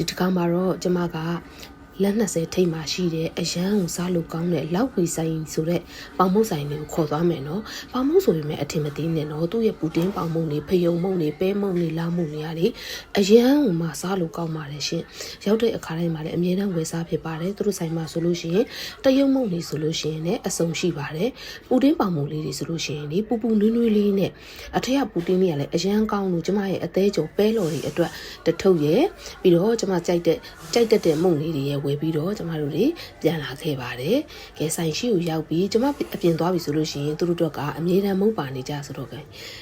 ဒီတစ်ခါမှာတော့ကျမက လက်20ထိပ်မှာရှိတဲ့အရန်ကိုစားလို့ကောင်းတဲ့လောက်ဝီဆိုင်ဆိုတဲ့ပေါင်မုတ်ဆိုင်တွေကိုခေါ်သွားမယ်နော်ပေါင်မုတ်ဆိုပေမဲ့အထင်မသေးနဲ့နော်သူ့ရဲ့ပူတင်းပေါင်မုတ်တွေဖယုံမုတ်တွေပဲမုတ်တွေလာမုတ်တွေရတယ်အရန်ကိုမှစားလို့ကောင်းပါတယ်ရှင်ရောက်တဲ့အခါတိုင်းမှာလည်းအမြဲတမ်းဝယ်စားဖြစ်ပါတယ်သူတို့ဆိုင်မှာဆိုလို့ရှိရင်တရုံမုတ်တွေဆိုလို့ရှိရင်လည်းအစုံရှိပါတယ်ပူတင်းပေါင်မုတ်လေးတွေဆိုလို့ရှိရင်ဒီပူပူနွေးနွေးလေးနဲ့အထက်ကပူတင်းလေးကလည်းအရန်ကောင်းလို့ကျမရဲ့အသေးကြုံပဲလော်တွေအတွက်တထုပ်ရဲ့ပြီးတော့ကျမကြိုက်တဲ့ကြိုက်တတ်တဲ့မုတ်လေးတွေရဲ့ဝယ်ပြီးတော့ကျမတို့တွေပြန်လာခဲ့ပါတယ်။ကဲဆိုင်ရှိကိုရောက်ပြီးကျမအပြင်သွားပြီဆိုလို့ရှိရင်သူတို့တော့ကအမြဲတမ်းမုတ်ပါနေကြဆိုတော့ကဲ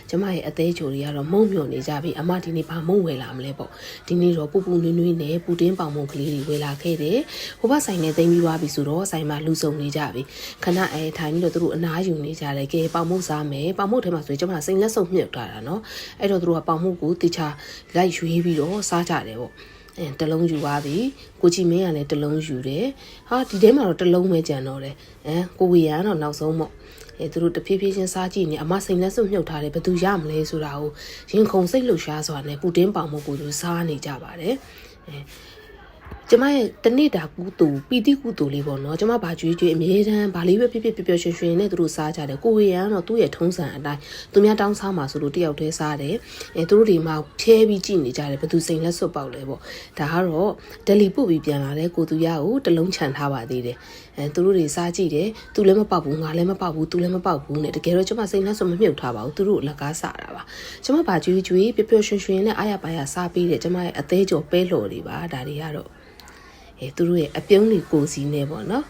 ကျမရဲ့အသေးချိုတွေကတော့မုံမြုံနေကြပြီအမဒီနေ့ဘာမုံဝယ်လာမလဲပေါ့ဒီနေ့တော့ပူပူနွေးနွေးနဲ့ပူတင်းပေါင်မုံကလေးတွေဝယ်လာခဲ့တယ်ဟိုဘဆိုင်နဲ့တင်ပြီးသွားပြီဆိုတော့ဆိုင်မှာလူစုံနေကြပြီခဏအဲထိုင်ပြီးတော့သူတို့အနားယူနေကြတယ်ကဲပေါင်မုံစားမယ်ပေါင်မုံထဲမှာဆိုရင်ကျမစိန်လက်စုံမြုပ်ထားတာနော်အဲ့တော့သူတို့ကပေါင်မုံကိုတေချာလိုက်ရွေးပြီးတော့စားကြတယ်ပေါ့ အဲတလုံးယူသွားပြီကိုချီမင်းကလည်းတလုံးယူတယ်ဟာဒီထဲမှာတော့တလုံးပဲကြံတော့တယ်အဲကိုဝေရန်တော့နောက်ဆုံးပေါ့အဲသူတို့တဖြည်းဖြည်းချင်းစားကြည့်နေအမစိန်လက်စွပ်မြုပ်ထားတယ်ဘယ်သူရမလဲဆိုတာကိုရင်ခုန်စိတ်လှုပ်ရှားစွာနဲ့ပူတင်းပေါင်မကိုသူစားနေကြပါတယ်အဲ ကျမရဲ့တနေ့တာကူတူပီတိကူတူလေးပေါ့နော်ကျမဘာကြွေးကြွေးအမြဲတမ်းဘာလေးပဲဖြစ်ဖြစ်ပျော်ပျော်ရွှင်ရွှင်နဲ့သူတို့စားကြတယ်ကိုဝေရန်တော့သူ့ရဲ့ထုံးစံအတိုင်းသူများတောင်းစားမှာဆိုလို့တယောက်တည်းစားတယ်အဲသူတို့တွေမှဖြဲပြီးကြည့်နေကြတယ်ဘယ်သူစိန်လက်စွပ်ပေါက်လဲပေါ့ဒါကတော့ဒယ်လီပို့ပြီးပြန်လာတဲ့ကိုသူရကိုတလုံးချန်ထားပါသေးတယ်အဲသူတို့တွေစားကြည့်တယ်သူလည်းမပေါက်ဘူးငါလည်းမပေါက်ဘူးသူလည်းမပေါက်ဘူးနဲ့တကယ်တော့ကျမစိန်လက်စွပ်မမြုပ်ထားပါဘူးသူတို့လက်ကားစားတာပါကျမဘာကြွေးကြွေးပျော်ပျော်ရွှင်ရွှင်နဲ့အားရပါရစားပြီးတယ်ကျမရဲ့အသေးကြော်ပဲလှော်တွေပါဒါတွေကတော့ အဲသူတို့ရဲ့အပြုံးတွေကိုစီနေပေါ့နော်